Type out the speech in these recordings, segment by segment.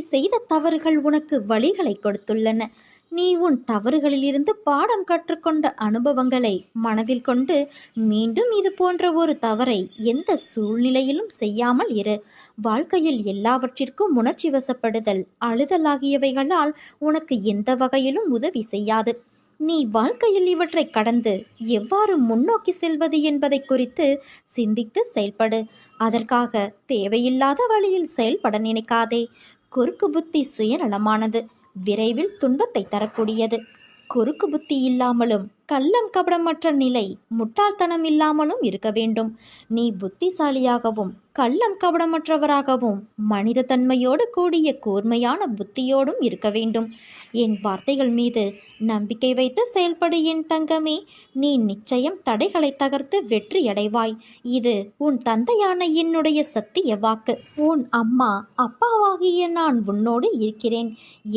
செய்த தவறுகள் உனக்கு வழிகளை கொடுத்துள்ளன. நீ உன் தவறுகளிலிருந்து பாடம் கற்றுக்கொண்ட அனுபவங்களை மனதில் கொண்டு மீண்டும் இது போன்ற ஒரு தவறை எந்த சூழ்நிலையிலும் செய்யாமல் இரு. வாழ்க்கையில் எல்லாவற்றிற்கும் உணர்ச்சி வசப்படுதல் அழுதல் ஆகியவைகளால் உனக்கு எந்த வகையிலும் உதவி செய்யாது. நீ வாழ்க்கையில் இவற்றை கடந்து எவ்வாறு முன்னோக்கி செல்வது என்பதை குறித்து சிந்தித்து செயல்படு. அதற்காக தேவையில்லாத வழியில் செயல்பட நினைக்காதே. குறுக்கு புத்தி சுயநலமானது விரைவில் துன்பத்தை தரக்கூடியது. குறுக்கு புத்தி இல்லாமலும் கள்ளம் கபடமற்ற நிலை முட்டாள்தனம் இல்லாமலும் இருக்க வேண்டும். நீ புத்திசாலியாகவும் கள்ளம் கபடமற்றவராகவும் மனித தன்மையோடு கூடிய கூர்மையான புத்தியோடும் இருக்க வேண்டும். என் வார்த்தைகள் மீது நம்பிக்கை வைத்து செயல்படு என் தங்கமே. நீ நிச்சயம் தடைகளை தகர்த்து வெற்றியடைவாய் இது உன் தந்தையான என்னுடைய சத்திய வாக்கு. உன் அம்மா அப்பாவாகிய நான் உன்னோடு இருக்கிறேன்.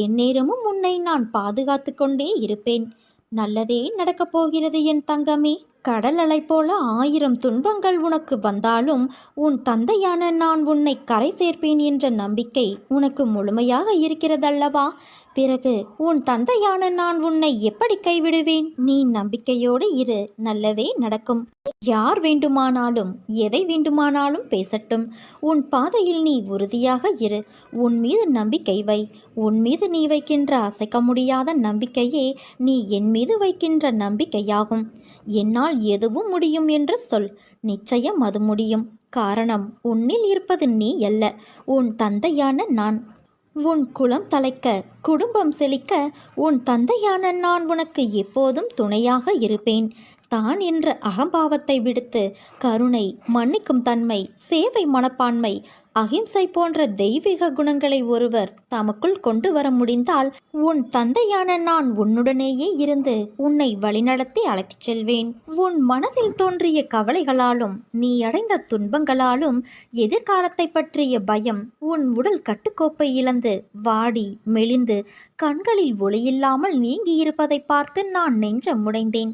எந்நேரமும் உன்னை நான் பாதுகாத்து கொண்டே இருப்பேன். நல்லதே நடக்கப் போகிறது என் தங்கமே. கடல் அலை போல ஆயிரம் துன்பங்கள் உனக்கு வந்தாலும் உன் தந்தையான நான் உன்னை கரை சேர்ப்பேன் என்ற நம்பிக்கை உனக்கு முழுமையாக இருக்கிறதல்லவா? பிறகு உன் தந்தையான நான் உன்னை எப்படி கைவிடுவேன்? நீ நம்பிக்கையோடு இரு நல்லதே நடக்கும். யார் வேண்டுமானாலும் எதை வேண்டுமானாலும் பேசட்டும். உன் பாதையில் நீ உறுதியாக இரு. உன் மீது நம்பிக்கை வை. உன் மீது நீ வைக்கின்ற அசைக்க முடியாத நம்பிக்கையே நீ என் மீது வைக்கின்ற நம்பிக்கையாகும். என்னால் எதுவும் முடியும் என்று சொல். நிச்சயம் அது முடியும். காரணம் உன்னில் இருப்பது நீ அல்ல. உன் தந்தையான நான். உன் குலம் தலைக்க குடும்பம் செழிக்க உன் தந்தையான நான் உனக்கு எப்போதும் துணையாக இருப்பேன். தான் என்ற அகம்பாவத்தை விடுத்து கருணை மன்னிக்கும் தன்மை சேவை மனப்பான்மை அகிம்சை போன்ற தெய்வீக குணங்களை ஒருவர் தமக்குள் கொண்டு வர முடிந்தால் உன் தந்தையான நான் உன்னுடனேயே இருந்து உன்னை வழிநடத்தி அழைத்துச் செல்வேன். உன் மனதில் தோன்றிய கவலைகளாலும் நீ அடைந்த துன்பங்களாலும் எதிர்காலத்தை பற்றிய பயம் உன் உடல் கட்டுக்கோப்பை இழந்து வாடி மெலிந்து கண்களில் ஒளியில்லாமல் நீங்கியிருப்பதை பார்த்து நான் நெஞ்சம் முடைந்தேன்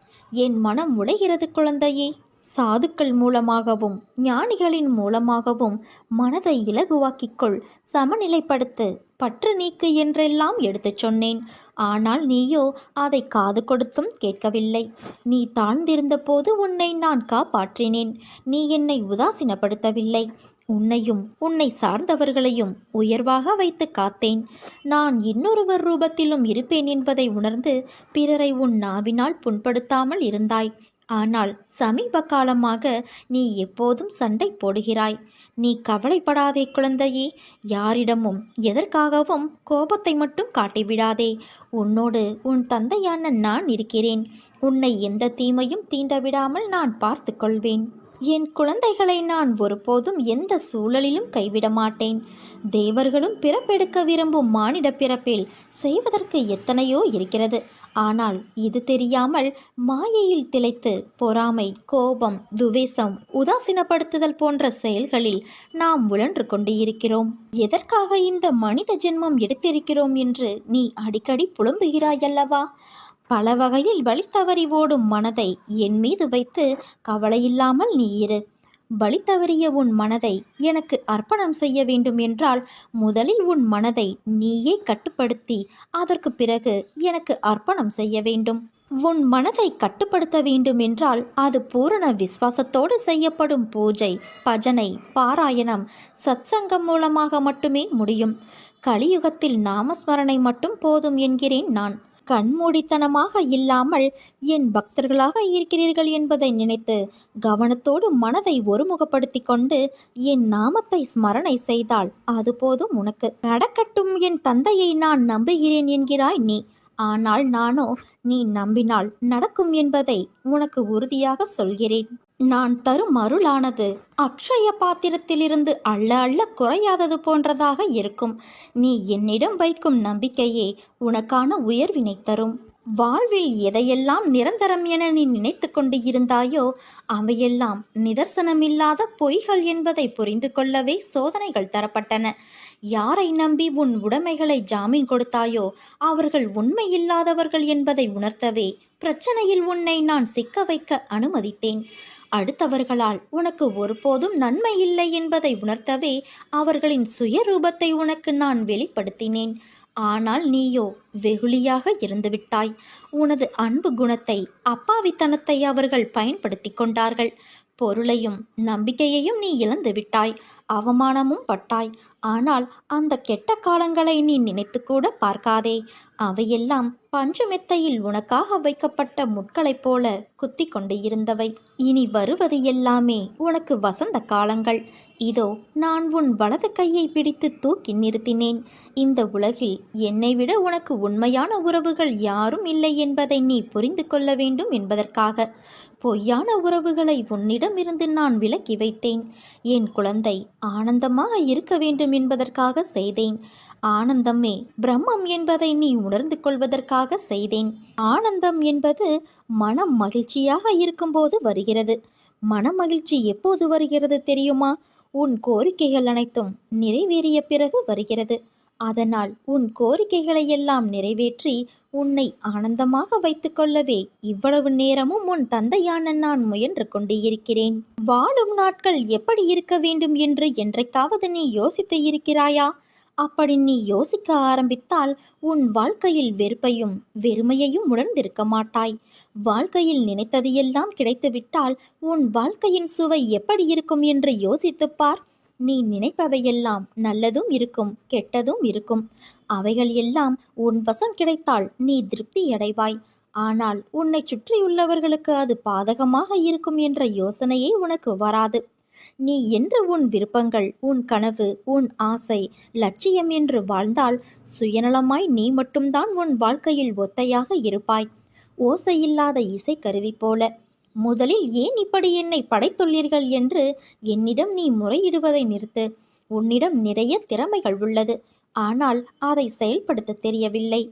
என் மனம் உடைகிறது குழந்தையே. சாதுக்கள் மூலமாகவும் ஞானிகளின் மூலமாகவும் மனதை இலகுவாக்கிக்கொள். சமநிலைப்படுத்து. பற்று நீக்கு என்றெல்லாம் எடுத்துச் சொன்னேன். ஆனால் நீயோ அதை காது கொடுத்தும் கேட்கவில்லை. நீ தாழ்ந்திருந்த போது உன்னை நான் காப்பாற்றினேன். நீ என்னை உதாசீனப்படுத்தவில்லை. உன்னையும் உன்னை சார்ந்தவர்களையும் உயர்வாக வைத்து காத்தேன். நான் இன்னொருவர் ரூபத்திலும் இருப்பேன் என்பதை உணர்ந்து பிறரை உன் நாவினால் புண்படுத்தாமல் இருந்தாய். ஆனால் சமீப காலமாக நீ எப்போதும் சண்டை போடுகிறாய். நீ கவலைப்படாதே குழந்தையே. யாரிடமும் எதற்காகவும் கோபத்தை மட்டும் காட்டிவிடாதே. உன்னோடு உன் தந்தையான நான் இருக்கிறேன். உன்னை எந்த தீமையும் தீண்டவிடாமல் நான் பார்த்து கொள்வேன். என் குழந்தைகளை நான் ஒருபோதும் எந்த சூழலிலும் கைவிட மாட்டேன். தேவர்களும் பிறப்பெடுக்க விரும்பும் மானிட பிறப்பில் செய்வதற்கு எத்தனையோ இருக்கிறது. ஆனால் இது தெரியாமல் மாயையில் திளைத்து பொறாமை கோபம் துவேஷம் உதாசீனப்படுத்துதல் போன்ற செயல்களில் நாம் உழன்று கொண்டு இருக்கிறோம் எதற்காக இந்த மனித ஜென்மம் எடுத்திருக்கிறோம் என்று நீ அடிக்கடி புலம்புகிறாயல்லவா? பல வகையில் வழி தவறி ஓடும் மனதை என் மீது வைத்து கவலையில்லாமல் நீ இரு. வழி தவறிய உன் மனதை எனக்கு அர்ப்பணம் செய்ய வேண்டும் என்றால் முதலில் உன் மனதை நீயே கட்டுப்படுத்தி அதற்கு பிறகு எனக்கு அர்ப்பணம் செய்ய வேண்டும். உன் மனதை கட்டுப்படுத்த வேண்டும் என்றால் அது பூரண விசுவாசத்தோடு செய்யப்படும் பூஜை பஜனை பாராயணம் சத்சங்கம் மூலமாக மட்டுமே முடியும். கலியுகத்தில் நாமஸ்மரணை மட்டும் போதும் என்கிறேன் நான். கண்மூடித்தனமாக இல்லாமல் என் பக்தர்களாக இருக்கிறீர்கள் என்பதை நினைத்து கவனத்தோடு மனதை ஒருமுகப்படுத்தி கொண்டு என் நாமத்தை ஸ்மரணை செய்தால் அது போதும் உனக்கு. நடக்கட்டும் என் தந்தையை நான் நம்புகிறேன் என்கிறாய் நீ. ஆனால் நானோ நீ நம்பினால் நடக்கும் என்பதை உனக்கு உறுதியாக சொல்கிறேன். நான் தரும் அருளானது. அக்ஷய பாத்திரத்திலிருந்து அள்ள அள்ள குறையாதது போன்றதாக இருக்கும். நீ என்னிடம் வைக்கும் நம்பிக்கையே உனக்கான உயர்வினை தரும். வாழ்வில் எதையெல்லாம் நிரந்தரம் என நீ நினைத்து கொண்டு இருந்தாயோ அவையெல்லாம் நிதர்சனமில்லாத பொய்கள் என்பதை புரிந்து கொள்ளவே சோதனைகள் தரப்பட்டன. யாரை நம்பி உன் உடைமைகளை ஜாமீன் கொடுத்தாயோ அவர்கள் உண்மையில்லாதவர்கள் என்பதை உணர்த்தவே பிரச்சனையில் உன்னை நான் சிக்க வைக்க அனுமதித்தேன். அடுத்தவர்களால் உனக்கு ஒருபோதும் நன்மை இல்லை என்பதை உணர்த்தவே அவர்களின் சுயரூபத்தை உனக்கு நான் வெளிப்படுத்தினேன். ஆனால் நீயோ வெகுளியாக இருந்துவிட்டாய். உனது அன்பு குணத்தை அப்பாவித்தனத்தை அவர்கள் பயன்படுத்தி கொண்டார்கள். பொருளையும் நம்பிக்கையையும் நீ இழந்து விட்டாய். அவமானமும் பட்டாய். ஆனால் அந்த கெட்ட காலங்களை நீ நினைத்து கூட பார்க்காதே. அவையெல்லாம் பஞ்சமெத்தையில் உனக்காக வைக்கப்பட்ட முட்களைப் போல குத்தி கொண்டு இருந்தவை. இனி வருவது எல்லாமே உனக்கு வசந்த காலங்கள். இதோ நான் உன் வலது கையை பிடித்து தூக்கி நிறுத்தினேன். இந்த உலகில் என்னை விட உனக்கு உண்மையான உறவுகள் யாரும் இல்லை என்பதை நீ புரிந்து கொள்ள வேண்டும் என்பதற்காக. பொய்யான உறவுகளை உன்னிடமிருந்து நான் விலக்கி வைத்தேன். என் குழந்தை ஆனந்தமாக இருக்க வேண்டும் என்பதற்காக செய்தேன். ஆனந்தமே பிரம்மம் என்பதை நீ உணர்ந்து கொள்வதற்காக செய்தேன். ஆனந்தம் என்பது மனம் மகிழ்ச்சியாக இருக்கும்போது வருகிறது. மன மகிழ்ச்சி எப்போது வருகிறது தெரியுமா? உன் கோரிக்கைகள் அனைத்தும் நிறைவேறிய பிறகு வருகிறது. அதனால் உன் கோரிக்கைகளை எல்லாம் நிறைவேற்றி உன்னை ஆனந்தமாக வைத்துக்கொள்ளவே இவ்வளவு நேரமும் உன் தந்தையான நான் முயன்று கொண்டு இருக்கிறேன். வாழும் நாட்கள் எப்படி இருக்க வேண்டும் என்று என்றைக்காவது நீ யோசித்து இருக்கிறாயா? அப்படி நீ யோசிக்க ஆரம்பித்தால் உன் வாழ்க்கையில் வெறுப்பையும் வெறுமையையும் உணர்ந்திருக்க மாட்டாய். வாழ்க்கையில் நினைத்தது எல்லாம் கிடைத்துவிட்டால் உன் வாழ்க்கையின் சுவை எப்படி இருக்கும் என்று யோசித்துப் பார். நீ நினைப்பவையெல்லாம் நல்லதும் இருக்கும் கெட்டதும் இருக்கும். அவைகள் எல்லாம் உன் வசம் கிடைத்தால் நீ திருப்தி அடைவாய் ஆனால் உன்னை சுற்றியுள்ளவர்களுக்கு அது பாதகமாக இருக்கும் என்ற யோசனையே உனக்கு வராது. நீ என்று உன் விருப்பங்கள் உன் கனவு உன் ஆசை லட்சியம் என்று வாழ்ந்தால் சுயநலமாய் நீ மட்டும்தான் உன் வாழ்க்கையில் ஒத்தையாக இருப்பாய். ஓசையில்லாத இசைக்கருவி போல முதலில் ஏன் இப்படி என்னை படைத்துள்ளீர்கள் என்று என்னிடம் நீ முறையிடுவதை நிறுத்து. உன்னிடம் நிறைய திறமைகள் உள்ளது. ஆனால் அதை செயல்படுத்த தெரியவில்லை.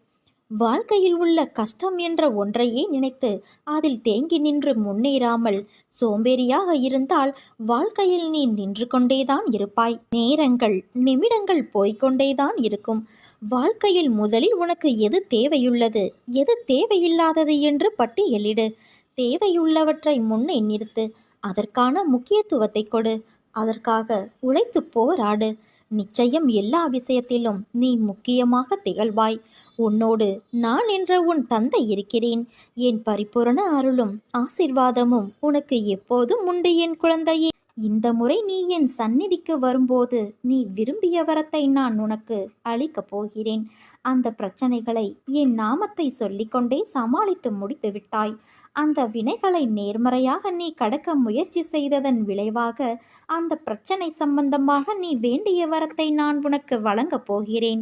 வாழ்க்கையில் உள்ள கஷ்டம் என்ற ஒன்றையே நினைத்து அதில் தேங்கி நின்று முன்னேறாமல் சோம்பேறியாக இருந்தால் வாழ்க்கையில் நீ நின்று கொண்டேதான் இருப்பாய். நேரங்கள் நிமிடங்கள் போய்கொண்டேதான் இருக்கும். வாழ்க்கையில் முதலில் உனக்கு எது தேவையுள்ளது? எது தேவையில்லாதது என்று பட்டியலிடு. தேவையுள்ளவற்றை முன்னே நிறுத்து அதற்கான முக்கியத்துவத்தை கொடு அதற்காக உழைத்து போராடு. நிச்சயம் எல்லா விஷயத்திலும் நீ முக்கியமாக திகழ்வாய். உன்னோடு நான் என்ற உன் தந்தை இருக்கிறேன். என் பரிபூரண அருளும் ஆசிர்வாதமும் உனக்கு எப்போதும் உண்டு என் குழந்தையே. இந்த முறை நீ என் சந்நிதிக்கு வரும்போது நீ விரும்பிய வரத்தை நான் உனக்கு அளிக்கப் போகிறேன். அந்த பிரச்சனைகளை என் நாமத்தை சொல்லிக்கொண்டே சமாளித்து முடித்து விட்டாய். அந்த வினைகளை நேர்மறையாக நீ கடக்க முயற்சி செய்ததன் விளைவாக அந்த பிரச்சனை சம்பந்தமாக நீ வேண்டிய வரத்தை நான் உனக்கு வழங்கப் போகிறேன்.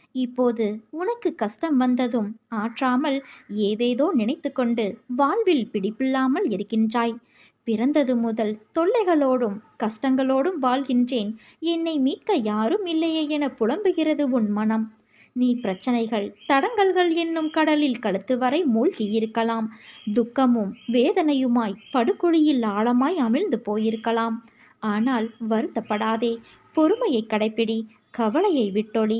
இப்போது உனக்கு கஷ்டம் வந்ததும் ஆற்றாமல் ஏதேதோ நினைத்துக்கொண்டு வாழ்வில் பிடிப்பில்லாமல் இருக்கின்றாய். பிறந்தது முதல் தொல்லைகளோடும் கஷ்டங்களோடும் வாழ்கின்றேன். என்னை மீட்க யாரும் இல்லையே என புலம்புகிறது உன் மனம். நீ பிரச்சனைகள் தடங்கல்கள் என்னும் கடலில் கழுத்து வரை மூழ்கி இருக்கலாம் துக்கமும் வேதனையுமாய் படுகுழியில் ஆழமாய் அமிழ்ந்து போயிருக்கலாம். ஆனால் வருத்தப்படாதே. பொறுமையை கடைப்பிடி. கவலையை விட்டொளி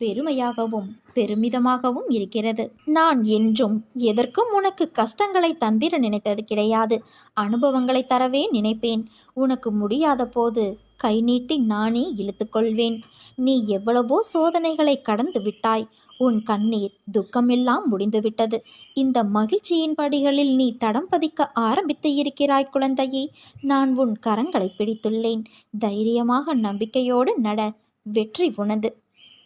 பெருமையாகவும் பெருமிதமாகவும் இருக்கிறது. நான் என்றும் எதற்கும் உனக்கு கஷ்டங்களை தந்திர நினைத்தது கிடையாது. அனுபவங்களை தரவே நினைப்பேன். உனக்கு முடியாத போது கை நீட்டி நானே இழுத்துக்கொள்வேன் நீ எவ்வளவோ சோதனைகளை கடந்து விட்டாய். உன் கண்ணீர் துக்கமெல்லாம் முடிந்துவிட்டது இந்த மகிழ்ச்சியின் படிகளில் நீ தடம் பதிக்க ஆரம்பித்து இருக்கிறாய் குழந்தையே. நான் உன் கரங்களை பிடித்துள்ளேன். தைரியமாக நம்பிக்கையோடு நட. வெற்றி உனது.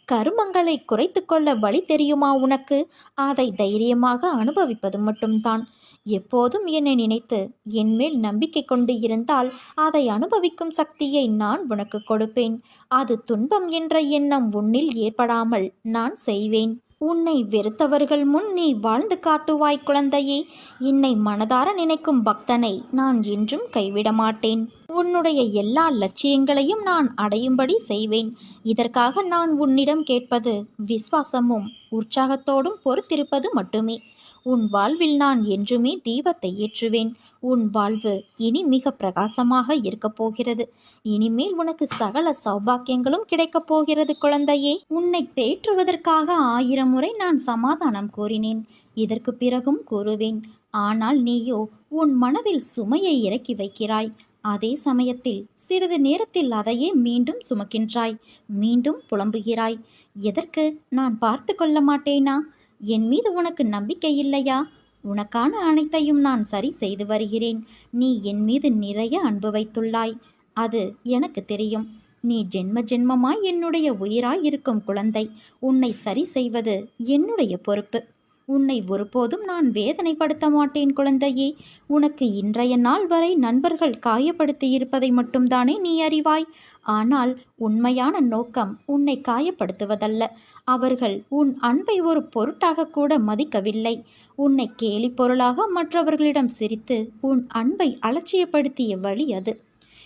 கருமங்களை குறைத்து கொள்ள வழி தெரியுமா உனக்கு? அதை தைரியமாக அனுபவிப்பது மட்டும்தான். எப்போதும் என்னை நினைத்து என்மேல் நம்பிக்கை கொண்டு இருந்தால் அதை அனுபவிக்கும் சக்தியை நான் உனக்கு கொடுப்பேன். அது துன்பம் என்ற எண்ணம் உன்னில் ஏற்படாமல் நான் செய்வேன். உன்னை வெறுத்தவர்கள் முன் நீ வாழ்ந்து காட்டுவாய் குழந்தையே. என்னை மனதார நினைக்கும் பக்தனை நான் என்றும் கைவிட மாட்டேன் உன்னுடைய எல்லா லட்சியங்களையும் நான் அடையும்படி செய்வேன். இதற்காக நான் உன்னிடம் கேட்பது விஸ்வாசமும் உற்சாகத்தோடும் பொறுத்திருப்பது மட்டுமே. உன் வாழ்வில் நான் என்றுமே தீபத்தை ஏற்றுவேன். உன் வாழ்வு இனி மிக பிரகாசமாக இருக்கப் போகிறது. இனிமேல் உனக்கு சகல சௌபாக்கியங்களும் கிடைக்கப் போகிறது குழந்தையே. உன்னை தேற்றுவதற்காக ஆயிரம் முறை நான் சமாதானம் கூறினேன். இதற்கு பிறகும் கூறுவேன் ஆனால் நீயோ உன் மனதில் சுமையை இறக்கி வைக்கிறாய். அதே சமயத்தில் சிறிது நேரத்தில் அதையே மீண்டும் சுமக்கின்றாய். மீண்டும் புலம்புகிறாய். எதற்கு? நான் பார்த்து கொள்ள மாட்டேனா? என் மீது உனக்கு நம்பிக்கை இல்லையா? உனக்கான அனைத்தையும் நான் சரி செய்து வருகிறேன். நீ என் மீது நிறைய அன்பு வைத்துள்ளாய். அது எனக்கு தெரியும். நீ ஜென்ம ஜென்மமாய் என்னுடைய உயிராய் இருக்கும் குழந்தை. உன்னை சரி செய்வது என்னுடைய பொறுப்பு. உன்னை ஒருபோதும் நான் வேதனைப்படுத்த மாட்டேன் குழந்தையே. உனக்கு இன்றைய நாள் வரை நண்பர்கள் காயப்படுத்தி இருப்பதை மட்டும்தானே நீ அறிவாய். ஆனால் உண்மையான நோக்கம் உன்னை காயப்படுத்துவதல்ல. அவர்கள் உன் அன்பை ஒரு பொருட்டாக கூட மதிக்கவில்லை. உன்னை கேலி பொருளாக மற்றவர்களிடம் சிரித்து உன் அன்பை அலட்சியப்படுத்திய வழி அது.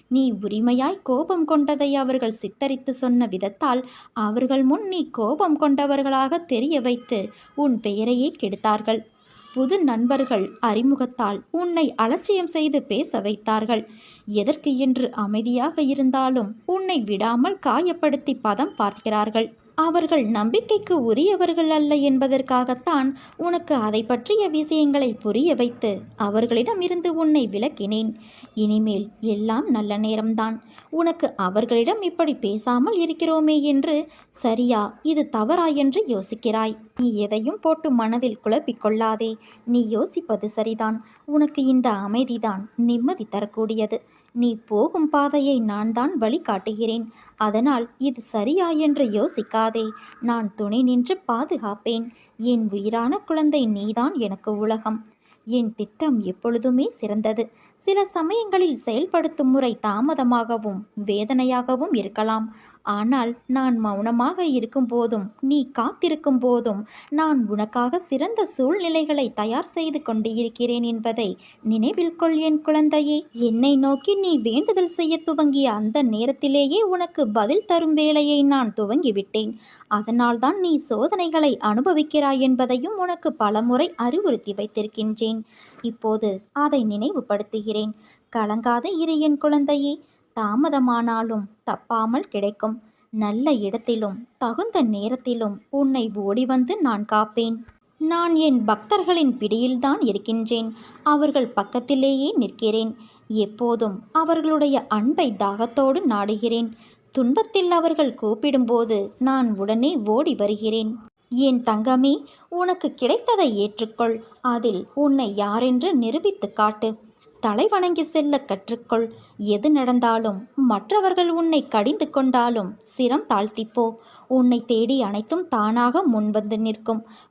நீ உரிமையாய் கோபம் கொண்டதை அவர்கள் சித்தரித்து சொன்ன விதத்தால் அவர்கள் முன் நீ கோபம் கொண்டவர்களாக தெரிய வைத்து உன் பெயரையே கெடுத்தார்கள். புது நண்பர்கள் அறிமுகத்தால் உன்னை அலட்சியம் செய்து பேச வைத்தார்கள். எதற்கு என்று அமைதியாக இருந்தாலும் உன்னை விடாமல் காயப்படுத்தி பதம் பார்க்கிறார்கள். அவர்கள் நம்பிக்கைக்கு உரியவர்கள் அல்ல என்பதற்காகத்தான் உனக்கு அதை பற்றிய விஷயங்களை புரிய வைத்து அவர்களிடம் இருந்து உன்னை விலக்கினேன். இனிமேல் எல்லாம் நல்ல நேரம்தான். உனக்கு அவர்களிடம் இப்படி பேசாமல் இருக்கிறோமே என்று சரியா இது தவறா என்று யோசிக்கிறாய். நீ எதையும் போட்டு மனதில் குழப்பிக் கொள்ளாதே நீ யோசிப்பது சரிதான். உனக்கு இந்த அமைதிதான் நிம்மதி தரக்கூடியது. நீ போகும் பாதையை நான் தான் வழிகாட்டுகிறேன். அதனால் இது சரியா என்று யோசிக்காதே. நான் துணை நின்று பாதுகாப்பேன். என் உயிரான குழந்தை நீதான் எனக்கு உலகம். என் திட்டம் எப்பொழுதுமே சிறந்தது. சில சமயங்களில் செயல்படுத்தும் முறை தாமதமாகவும் வேதனையாகவும் இருக்கலாம். ஆனால் நான் மௌனமாக இருக்கும் போதும் நீ காத்திருக்கும் போதும் நான் உனக்காக சிறந்த சூழ்நிலைகளை தயார் செய்து கொண்டு இருக்கிறேன் என்பதை நினைவில் கொள் என் குழந்தையே. என்னை நோக்கி நீ வேண்டுதல் செய்ய துவங்கிய அந்த நேரத்திலேயே உனக்கு பதில் தரும் வேலையை நான் துவங்கிவிட்டேன். அதனால்தான் நீ சோதனைகளை அனுபவிக்கிறாய் என்பதையும் உனக்கு பலமுறை அறிவுறுத்தி வைத்திருக்கின்றேன். இப்போது அதை நினைவுபடுத்துகிறேன். கலங்காத இரு என் குழந்தையே. தாமதமானாலும் தப்பாமல் கிடைக்கும். நல்ல இடத்திலும் தகுந்த நேரத்திலும் உன்னை ஓடி வந்து நான் காப்பேன். நான் என் பக்தர்களின் பிடியில்தான் இருக்கின்றேன். அவர்கள் பக்கத்திலேயே நிற்கிறேன். எப்போதும் அவர்களுடைய அன்பை தாகத்தோடு நாடுகிறேன். துன்பத்தில் அவர்கள் கூப்பிடும்போது நான் உடனே ஓடி வருகிறேன். என் தங்கமே உனக்கு கிடைத்ததை ஏற்றுக்கொள். அதில் உன்னை யாரென்று நிரூபித்து காட்டு. தலை வணங்கி செல்ல கற்றுக்கொள். எது நடந்தாலும் மற்றவர்கள் உன்னை கடிந்து கொண்டாலும் சிரம் தாழ்த்திப்போ. உன்னை தேடி அனைத்தும் தானாக முன்வந்து நிற்கும்.